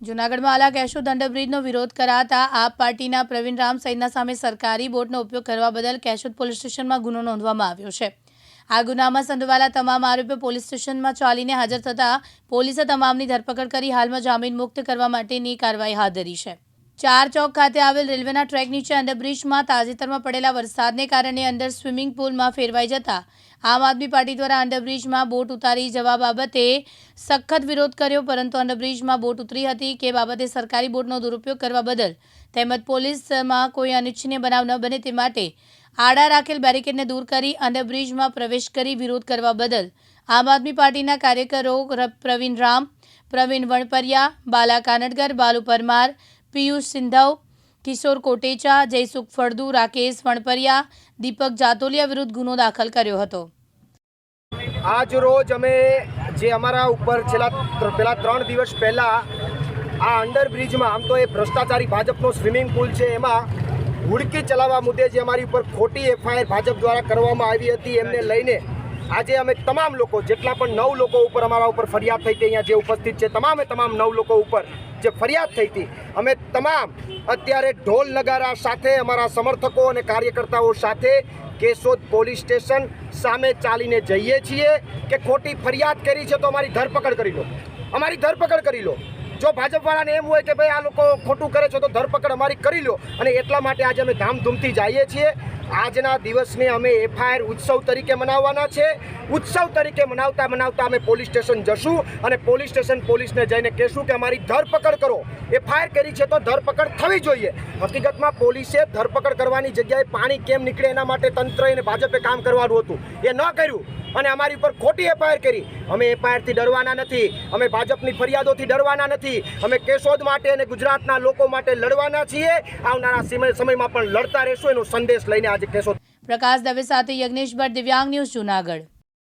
જૂનાગઢમાં આલા કેશોદ અંડરબ્રિજનો વિરોધ કરાતા આપ પાર્ટીના પ્રવીણ રામ સહિતના સામે સરકારી બોટનો ઉપયોગ કરવા બદલ કેશોદ પોલીસ સ્ટેશનમાં ગુનો નોંધવામાં આવ્યો છે. આ ગુનામાં સંડોવાયેલા તમામ આરોપીઓ પોલીસ સ્ટેશનમાં ચાલીને હાજર થતાં પોલીસે તમામની ધરપકડ કરી હાલમાં જામીન મુક્ત કરવા માટેની કાર્યવાહી હાથ ધરી છે. ચાર ચોક ખાતે આવેલ રેલવેના ટ્રેક નીચે અંડરબ્રિજમાં તાજેતરમાં પડેલા વરસાદને કારણે અંડર સ્વિમિંગ પુલમાં ફેરવાઈ જતા આમ આદમી પાર્ટી દ્વારા અંડરબ્રિજમાં બોટ ઉતારી જવા બાબતે સખત વિરોધ કર્યો, પરંતુ અંડરબ્રિજમાં બોટ ઉતરી હતી કે બાબતે સરકારી બોટનો દુરુપયોગ કરવા બદલ તેમજ પોલીસમાં કોઈ અનિચ્છનીય બનાવ ન બને તે માટે આડા રાખેલ બેરિકેડને દૂર કરી અંડરબ્રિજમાં પ્રવેશ કરી વિરોધ કરવા બદલ આમ આદમી પાર્ટીના કાર્યકરો પ્રવીણ રામ, પ્રવીણ વણપરિયા, બાલા કાનડગર, બાલુ પરમાર પિયુષ સિંધવ, કિશોર કોટેચા જયસુખ ફળદુ, રાકેશ વણપરિયા, દીપક જાતોલિયા વિરુદ્ધ ગુનો દાખલ કર્યો હતો. આજ રોજ અમે જે અમારા ઉપર છેલ્લા પેલા ત્રણ દિવસ પહેલા આ અંડરબ્રિજમાં, આમ તો એ ભ્રષ્ટાચારી ભાજપનો સ્વિમિંગ પુલ છે, એમાં હુડકી ચલાવવા મુદ્દે જે અમારી ઉપર ખોટી એફઆઈઆર ભાજપ દ્વારા કરવામાં આવી હતી, એમને લઈને આજે અમે તમામ લોકો, જેટલા પણ નવ લોકો ઉપર અમારા ઉપર ફરિયાદ થઈ હતી, અહીંયા જે ઉપસ્થિત છે, તમામે તમામ નવ લોકો ઉપર જે ફરિયાદ થઈ હતી. અમે તમામ અત્યારે ઢોલ નગારા સાથે અમારા સમર્થકો અને કાર્યકર્તાઓ સાથે કેશોદ પોલીસ સ્ટેશન સામે ચાલીને જઈએ છીએ કે ખોટી ફરિયાદ કરી છે તો અમારી ધરપકડ કરી લો. અમારી ધરપકડ કરી લો. જો ભાજપવાળાને એમ હોય કે ભાઈ આ લોકો ખોટું કરે છે તો ધરપકડ અમારી કરી લો. અને એટલા માટે આજે અમે ધામધૂમથી જઈએ છીએ. આજના દિવસને અમે એફઆઈઆર ઉત્સવ તરીકે મનાવવાના છે. ઉત્સવ તરીકે મનાવતા મનાવતા અમે પોલીસ સ્ટેશન જશું અને પોલીસ સ્ટેશન પોલીસને જઈને કહેશું કે અમારી ધરપકડ કરો. એફઆઈઆર કરી છે તો ધરપકડ થવી જોઈએ. હકીકતમાં પોલીસે ધરપકડ કરવાની જગ્યાએ પાણી કેમ નીકળે એના માટે તંત્ર અને ભાજપે કામ કરવાનું હતું. એ ન કર્યું. અને અમારી ઉપર ખોટી એફઆઈઆર કરી. અમે એફઆઈઆરથી ડરવાના નથી. અમે ભાજપની ફરિયાદોથી ડરવાના નથી. અમે કેશોદ માટે અને ગુજરાતના લોકો માટે લડવાના છીએ. આવનારા સમય- સમયમાં પણ લડતા રહેશું એનો સંદેશ લઈને આજે કેશોદ પ્રકાશ દવે સાથે યજ્ઞેશ ભટ્ટ દિવ્યાંગ ન્યૂઝ જૂનાગઢ.